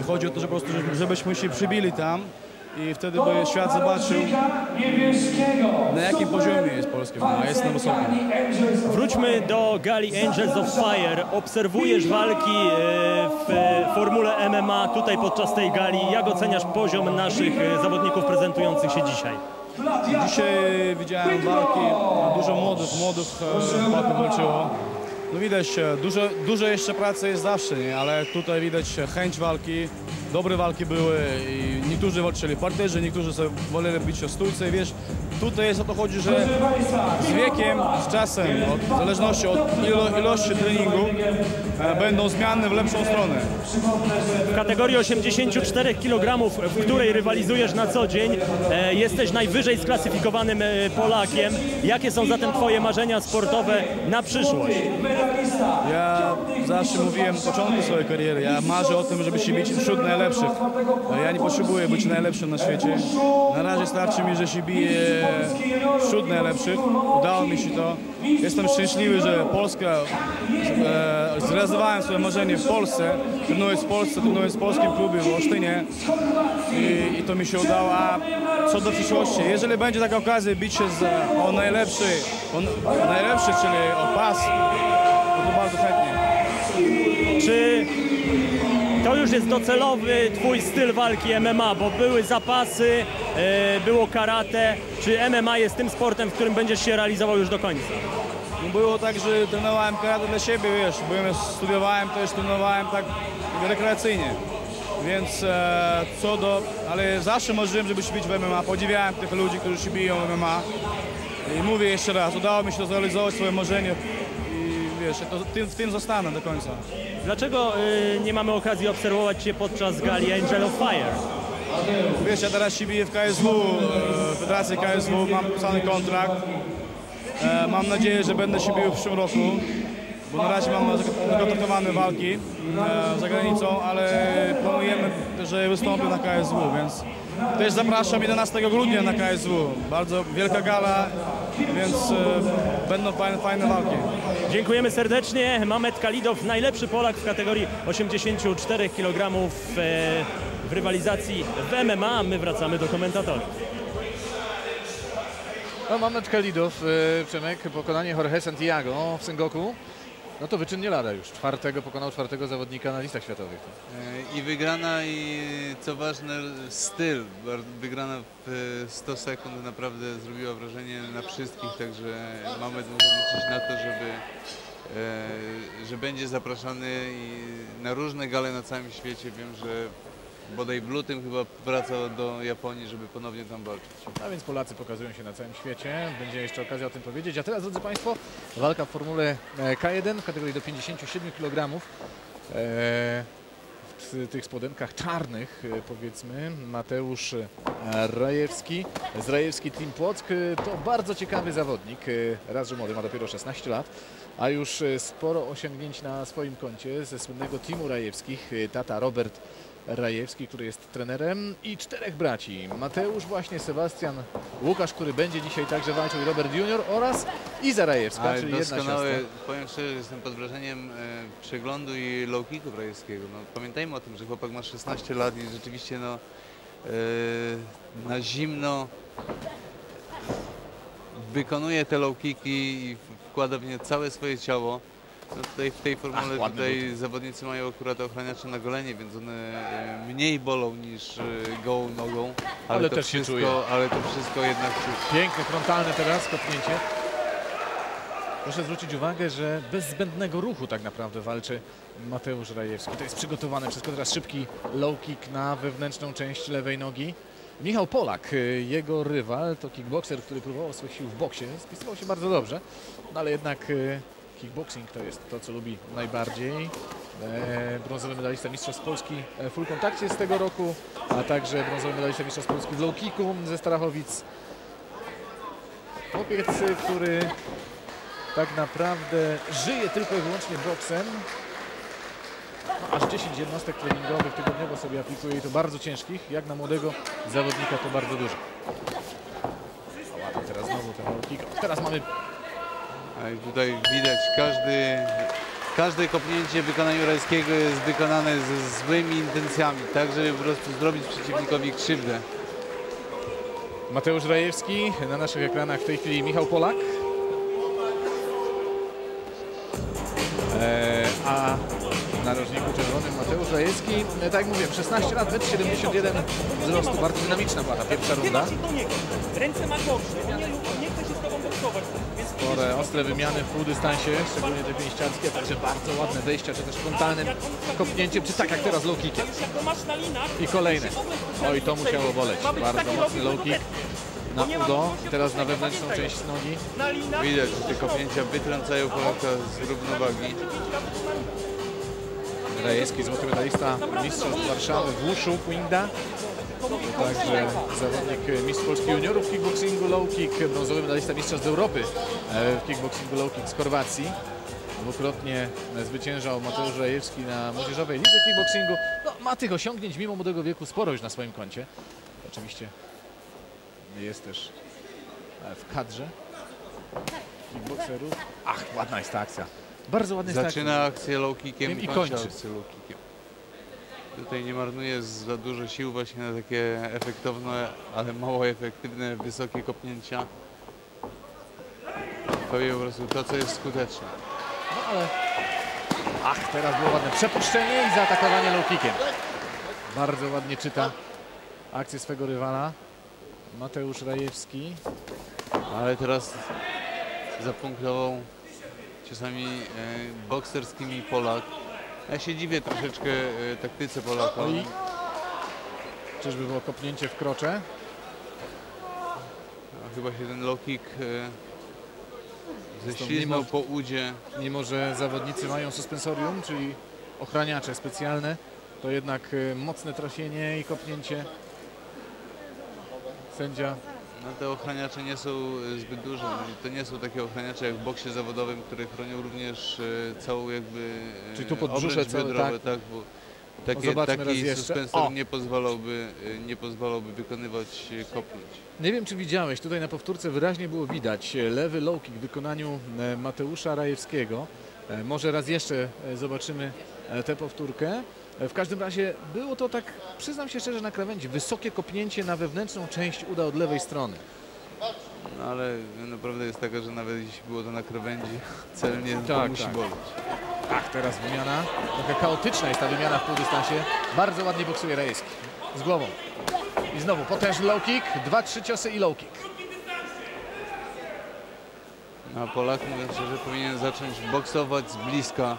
I chodzi o to, że po prostu, żeby- żebyśmy się przybili tam i wtedy by świat zobaczył, na jakim poziomie jest polskie MMA. Jest na wysokim. Wróćmy do gali Angels of Fire. Obserwujesz walki e, w e, formule MMA tutaj podczas tej gali. Jak oceniasz poziom naszych e, zawodników prezentujących się dzisiaj? Dzisiaj widziałem walki, dużo młodych, młodych chłopaków walczyło. No widać, e, dużo, dużo jeszcze pracy jest zawsze, nie? ale tutaj widać chęć walki, dobre walki były i niektórzy walczyli w parterze, niektórzy sobie woleli bić o stójce wiesz, tutaj jest o to chodzi, że z wiekiem, z czasem, od, w zależności od ilo, ilości treningu e, będą zmiany w lepszą stronę. W kategorii 84 kg, w której rywalizujesz na co dzień, e, jesteś najwyżej sklasyfikowanym e, Polakiem. Jakie są zatem Twoje marzenia sportowe na przyszłość? Ja zawsze mówiłem na początku swojej kariery, ja marzę o tym, żeby się bić wśród najlepszych. Ja nie potrzebuję być najlepszym na świecie. Na razie starczy mi, że się biję wśród najlepszych. Udało mi się to. Jestem szczęśliwy, że Polska, e, zrealizowałem swoje marzenie w Polsce. Trenuję w Polsce, trenuję w polskim klubie w Olsztynie i, i to mi się udało. A co do przyszłości, jeżeli będzie taka okazja bić się z, o najlepszy, o, o najlepszy, czyli o pas, to bardzo chętnie. Czy to już jest docelowy Twój styl walki MMA, bo były zapasy, e, było karate. Czy MMA jest tym sportem, w którym będziesz się realizował już do końca? No było tak, że trenowałem karate dla siebie, wiesz, byłem, studiowałem, też trenowałem tak rekreacyjnie. Więc e, co do, ale zawsze marzyłem, żeby się bić w MMA, podziwiałem tych ludzi, którzy się biją w MMA. I mówię jeszcze raz, udało mi się zrealizować swoje marzenie wiesz, to, tym, w tym zostanę do końca. Dlaczego e, nie mamy okazji obserwować Cię podczas gali Angel of Fire? Wiesz, ja teraz się biję w KSW, e, w Federacji KSW, mam podpisany kontrakt. E, mam nadzieję, że będę się bił w przyszłym roku, bo na razie mam zakontraktowane walki e, za granicą, ale planujemy, że wystąpię na KSW, więc też zapraszam 11 grudnia na KSW. Bardzo wielka gala, więc e, będą fajne, fajne walki. Dziękujemy serdecznie. Mamet Kalidow, najlepszy Polak w kategorii 84 kg e, w rywalizacji w MMA. My wracamy do komentatorów. No, Mamet Kalidow, y, Przemek, pokonanie Jorge Santiago w Sengoku. No to wyczyn nie lada już. Czwartego pokonał czwartego zawodnika na listach światowych. E, I wygrana i co ważne styl. Wygrana w e, 100 sekund naprawdę zrobiła wrażenie na wszystkich, także mamy mogą liczyć na to, żeby, e, że będzie zapraszany na różne gale na całym świecie. Wiem, że bodaj w lutym chyba wraca do Japonii, żeby ponownie tam walczyć. A więc Polacy pokazują się na całym świecie. Będzie jeszcze okazja o tym powiedzieć. A teraz, drodzy Państwo, walka w formule e, K1 w kategorii do 57 kg. E, w tych spodenkach czarnych, e, powiedzmy, Mateusz Rajewski z Rajewski Team Płock. To bardzo ciekawy zawodnik. Raz, że młody, ma dopiero 16 lat, a już sporo osiągnięć na swoim koncie ze słynnego teamu Rajewskich. Tata Robert Rajewski, który jest trenerem i czterech braci. Mateusz właśnie, Sebastian, Łukasz, który będzie dzisiaj także walczył i Robert Junior oraz Iza Rajewska, Ale czyli jedna siostra. powiem szczerze, że jestem pod wrażeniem e, przeglądu i low kicku rajewskiego. No, pamiętajmy o tym, że chłopak ma 16 lat i rzeczywiście no, e, na zimno wykonuje te low kicki i wkłada w nie całe swoje ciało. No tutaj w tej formule Ach, tutaj zawodnicy mają akurat ochraniacze na golenie, więc one e, mniej bolą niż e, gołą nogą. Ale, Ale to też się wszystko, czuje. ale to wszystko jednak czuć. Piękne, frontalne teraz kopnięcie. Proszę zwrócić uwagę, że bez zbędnego ruchu tak naprawdę walczy Mateusz Rajewski. To jest przygotowane wszystko. Teraz szybki low kick na wewnętrzną część lewej nogi. Michał Polak, y, jego rywal, to kickboxer, który próbował swoich sił w boksie. Spisywał się bardzo dobrze, no ale jednak kickboxing to jest to, co lubi najbardziej. E, brązowy medalista Mistrzostw Polski e, w full kontakcie z tego roku, a także brązowy medalista Mistrzostw Polski w low kicku ze Starachowic. Chłopiec, który tak naprawdę żyje tylko i wyłącznie boksem. No, aż 10 jednostek treningowych tygodniowo sobie aplikuje i to bardzo ciężkich. Jak na młodego zawodnika to bardzo dużo. Teraz znowu ten low kick. Teraz mamy i tutaj widać każdy każde kopnięcie w wykonaniu Rajskiego jest wykonane ze złymi intencjami, tak żeby po prostu zrobić przeciwnikowi krzywdę. Mateusz Rajewski, na naszych ekranach w tej chwili Michał Polak. E, a w narożniku czerwonym Mateusz Rajewski, e, tak jak mówiłem, 16 lat, 1,71 m wzrostu, bardzo dynamiczna była ta pierwsza runda. Ręce ma gorsze, Spore, ostre wymiany w półdystansie, szczególnie te pięściarskie, także bardzo ładne wejścia, czy też frontalnym kopnięciem, czy tak jak teraz low kickiem. I kolejne. Oj, to musiało boleć. Bardzo mocny low kick, na udo teraz na wewnętrzną część nogi. Widać, że te kopnięcia wytrącają Polaka z równowagi. Rajewski, złoty medalista Mistrzostw Warszawy w Wushu, Quinda. Także zawodnik mistrz Polski juniorów w kickboxingu low kick, brązowy medalista Mistrzostw Europy e, w kickboxingu low kick z Chorwacji. Dwukrotnie zwyciężał Mateusz Rajewski na młodzieżowej lidze kickboxingu. No, ma tych osiągnięć mimo młodego wieku sporo już na swoim koncie. Oczywiście jest też e, w kadrze kickboxerów. Ach, ładna jest ta akcja. Bardzo ładna jest ta akcja. Zaczyna akcję low kickiem i kończy kończy. akcję low kickiem. Tutaj nie marnuje za dużo sił właśnie na takie efektowne, ale mało efektywne, wysokie kopnięcia. Powie po prostu to, co jest skuteczne. No ale... Ach, teraz było ładne przepuszczenie i zaatakowanie low kickiem. Bardzo ładnie czyta akcję swego rywala. Mateusz Rajewski. Ale teraz zapunktował ciosami e, bokserskimi Polak. Ja się dziwię troszeczkę e, taktyce Polaka. Oj. Czyżby było kopnięcie w krocze? A Chyba się ten low kick Zresztą ześliznął po udzie. Mimo, że zawodnicy mają suspensorium, czyli ochraniacze specjalne, to jednak e, mocne trafienie i kopnięcie. Sędzia No te ochraniacze nie są e, zbyt duże. No To nie są takie ochraniacze jak w boksie zawodowym, które chronią również e, całą jakby e, Czyli tu podbrzusze całe, tak. tak, bo takie, zobaczmy raz taki suspensor O! nie pozwalałby, nie pozwalałby wykonywać kopnięć. Nie wiem, czy widziałeś, tutaj na powtórce wyraźnie było widać lewy low kick w wykonaniu Mateusza Rajewskiego. Może raz jeszcze zobaczymy tę powtórkę. W każdym razie było to tak, przyznam się szczerze, na krawędzi. Wysokie kopnięcie na wewnętrzną część uda od lewej strony. No ale no, prawda jest taka, że nawet jeśli było to na krawędzi, celnie to Tak, musi tak. boleć. Ach, teraz wymiana. Trochę chaotyczna jest ta wymiana w półdystansie. Bardzo ładnie boksuje Rajewski. Z głową. I znowu potężny low kick. Dwa, trzy ciosy i low kick. No, A Polak, mówiąc szczerze, powinien zacząć boksować z bliska.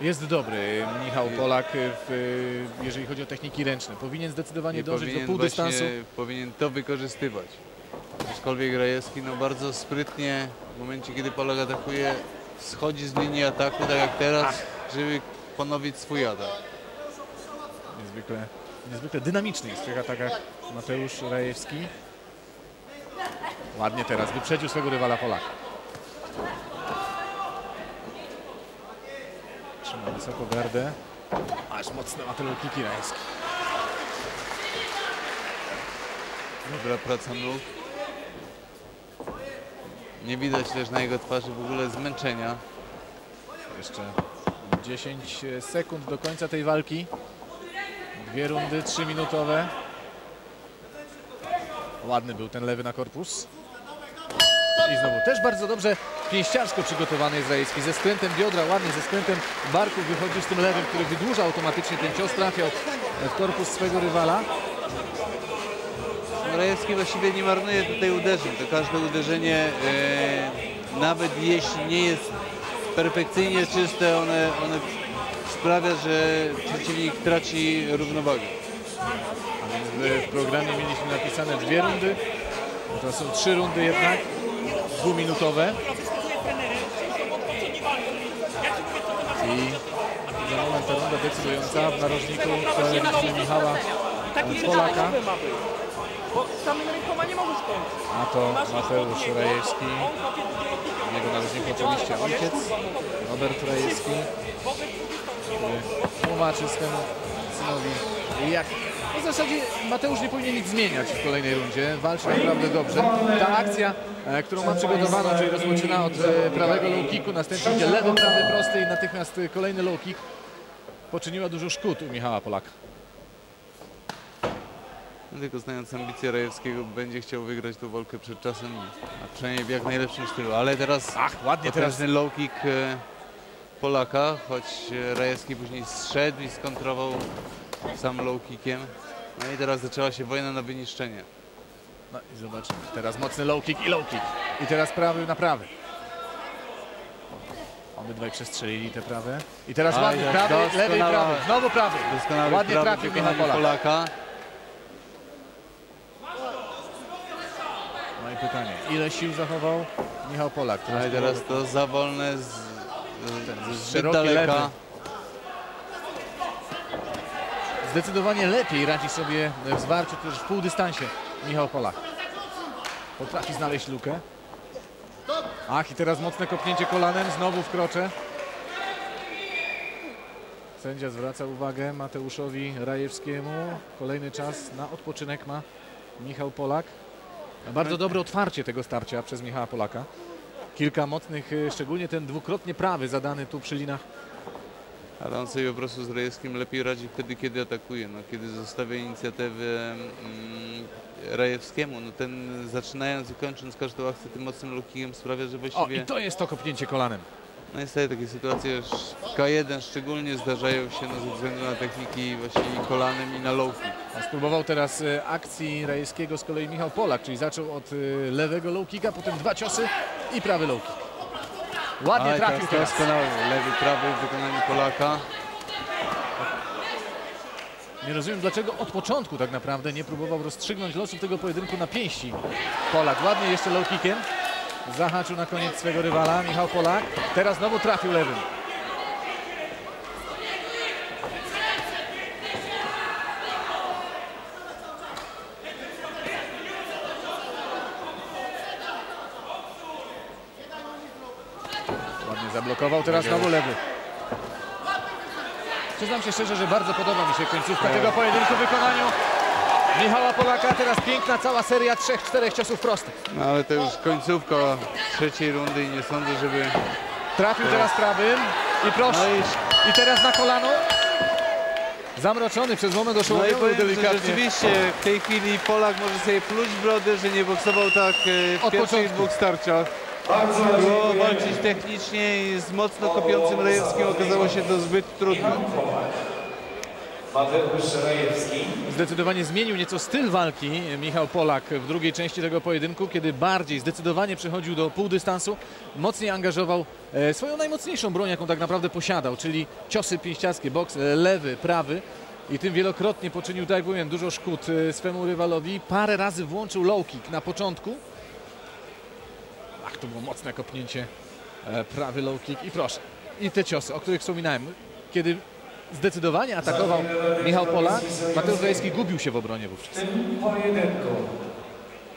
Jest dobry Michał Polak, w, jeżeli chodzi o techniki ręczne. Powinien zdecydowanie I dążyć do powinien półdystansu. właśnie, powinien to wykorzystywać. Aczkolwiek Rajewski no bardzo sprytnie w momencie, kiedy Polak atakuje, schodzi z linii ataku, tak jak teraz, żeby ponowić swój atak. Niezwykle, niezwykle dynamiczny jest w tych atakach Mateusz Rajewski. Ładnie teraz wyprzedził swego rywala Polaka. Trzyma wysoko gardę. Aż mocne ma te low kicki Rajewski. Dobra praca nóg. Nie widać też na jego twarzy w ogóle zmęczenia. Jeszcze 10 sekund do końca tej walki. Dwie rundy, trzy minutowe. Ładny był ten lewy na korpus. I znowu też bardzo dobrze pięściarsko przygotowany jest. Ze skrętem biodra, ładnie ze skrętem barku wychodził z tym lewym, który wydłuża automatycznie ten cios. Trafiał w korpus swego rywala. Rajewski właściwie nie marnuje tutaj uderzeń. To każde uderzenie, e, nawet jeśli nie jest perfekcyjnie czyste, one, one sprawia, że przeciwnik traci równowagę. W programie mieliśmy napisane dwie rundy. To są trzy rundy jednak, dwuminutowe. I za moment ta runda decydująca w narożniku widzimy Michała Polaka, ma być. Bo samym rękoma nie możesz kończyć. a to Mateusz w jego narożniku oczywiście ojciec, Robert Rajewski, który tłumaczy swemu synowi jak w zasadzie Mateusz nie powinien nic zmieniać w kolejnej rundzie. Walczy naprawdę dobrze. Ta akcja, e, którą ma przygotowaną, czyli rozpoczyna od e, prawego low kicku, następnie idzie lewy, prawy, prosty i natychmiast e, kolejny low kick. Poczyniła dużo szkód u Michała Polaka. Tylko znając ambicje Rajewskiego będzie chciał wygrać tą walkę przed czasem, a przynajmniej w jak najlepszym stylu. Ale teraz Ach, ładnie teraz. potężny low kick e, Polaka, choć e, Rajewski później zszedł i skontrował sam low kickiem. No i teraz zaczęła się wojna na wyniszczenie. No i zobaczymy. Teraz mocny low kick i low kick. I teraz prawy na prawy. Obydwaj przestrzelili te prawe. I teraz ładny tak, prawy, lewy i prawy. Znowu prawy. Ładnie prawy trafił Michał Polak. Polaka. No i pytanie, ile sił zachował Michał Polak? Ale teraz to za wolne z, z, z daleka. lewy. Zdecydowanie lepiej radzi sobie w zwarciu też w półdystansie Michał Polak. Potrafi znaleźć lukę. Ach, i teraz mocne kopnięcie kolanem, znowu w krocze. Sędzia zwraca uwagę Mateuszowi Rajewskiemu. Kolejny czas na odpoczynek ma Michał Polak. Bardzo dobre otwarcie tego starcia przez Michała Polaka. Kilka mocnych, y, szczególnie ten dwukrotnie prawy zadany tu przy linach. Ale on sobie po prostu z Rajewskim lepiej radzi wtedy, kiedy atakuje. No, kiedy zostawia inicjatywę mm, Rajewskiemu, no ten zaczynając i kończąc każdą akcję tym mocnym lookiem sprawia, że O, właściwie... i to jest to kopnięcie kolanem. No niestety takie sytuacje w K1 szczególnie zdarzają się no, ze względu na techniki właśnie kolanem i na low kick. A Spróbował teraz y, akcji Rajewskiego z kolei Michał Polak, czyli zaczął od y, lewego low kicka, potem dwa ciosy i prawy low kick. Ładnie Ale trafił teraz. Doskonały lewy, prawy w wykonaniu Polaka. Nie rozumiem dlaczego od początku tak naprawdę nie próbował rozstrzygnąć losów tego pojedynku na pięści. Polak ładnie jeszcze low kickiem. Zahaczył na koniec swego rywala Michał Polak. Teraz znowu trafił lewym. Ładnie zablokował, teraz znowu lewy. Przyznam się szczerze, że bardzo podoba mi się końcówka tego pojedynku w wykonaniu Michała Polaka. Teraz piękna cała seria trzech, czterech ciosów prostych. No ale to już końcówka trzeciej rundy i nie sądzę, żeby... Trafił teraz prawym i proszę. No i I teraz na kolano. Zamroczony przez moment No i powiem, delikatnie. rzeczywiście w tej chwili Polak może sobie pluć brodę, że nie boksował tak e, w Od pierwszych początku. dwóch starciach. Było walczyć technicznie i z mocno kopiącym Rejewskim okazało się to zbyt trudne. Zdecydowanie zmienił nieco styl walki Michał Polak w drugiej części tego pojedynku, kiedy bardziej zdecydowanie przechodził do półdystansu, mocniej angażował e, swoją najmocniejszą broń, jaką tak naprawdę posiadał, czyli ciosy pięściarskie, boks e, lewy, prawy i tym wielokrotnie poczynił, tak jak mówiłem, dużo szkód e, swemu rywalowi. Parę razy włączył low kick na początku. Ach, to było mocne kopnięcie, e, prawy low kick i proszę. I te ciosy, o których wspominałem, kiedy zdecydowanie atakował Michał Polak, Mateusz Rajewski gubił się w obronie wówczas.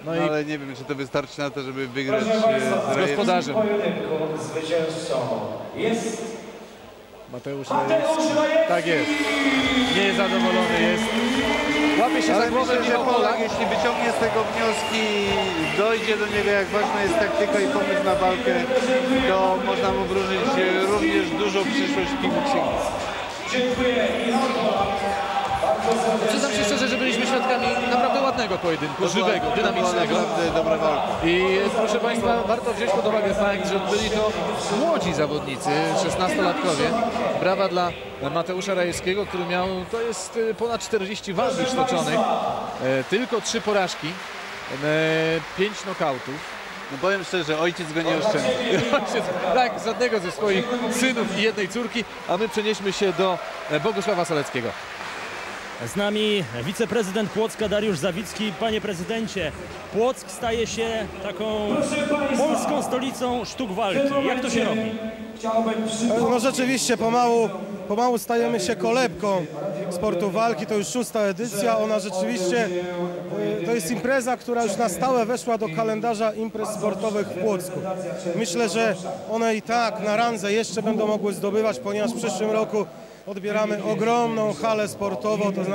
No i Ale nie wiem, czy to wystarczy na to, żeby wygrać Proszę e, z gospodarzem. pojedynku zwycięzcą jest Mateusz Rajewski. Tak jest. Nie jest zadowolony, jest. Łapie się za Ale głowę myślę, że Polak. Jeśli wyciągnie z tego wnioski i dojdzie do niego, jak ważna jest taktyka i pomysł na walkę, to można mu wróżyć również dużą przyszłość w kickboxingu. Dziękuję Przyznam się szczerze, że byliśmy świadkami naprawdę ładnego pojedynku, żywego, To była dynamicznego. naprawdę dobra walka. I proszę Państwa, warto wziąć pod uwagę fakt, że byli to młodzi zawodnicy, 16-latkowie. Brawa dla Mateusza Rajewskiego, który miał, to jest ponad 40 walk już toczonych, tylko trzy porażki, pięć nokautów. No powiem szczerze, ojciec go nie oszczędza. Ojciec, tak, żadnego ze swoich synów i jednej córki, a my przenieśmy się do Bogusława Soleckiego. Z nami wiceprezydent Płocka Dariusz Zawicki. Panie prezydencie, Płock staje się taką polską stolicą sztuk walki. Jak to się robi? No rzeczywiście, pomału, pomału stajemy się kolebką sportu walki. To już szósta edycja. Ona rzeczywiście y, to jest impreza, która już na stałe weszła do kalendarza imprez sportowych w Płocku. Myślę, że one i tak na randze jeszcze będą mogły zdobywać, ponieważ w przyszłym roku odbieramy ogromną halę sportową, to znaczy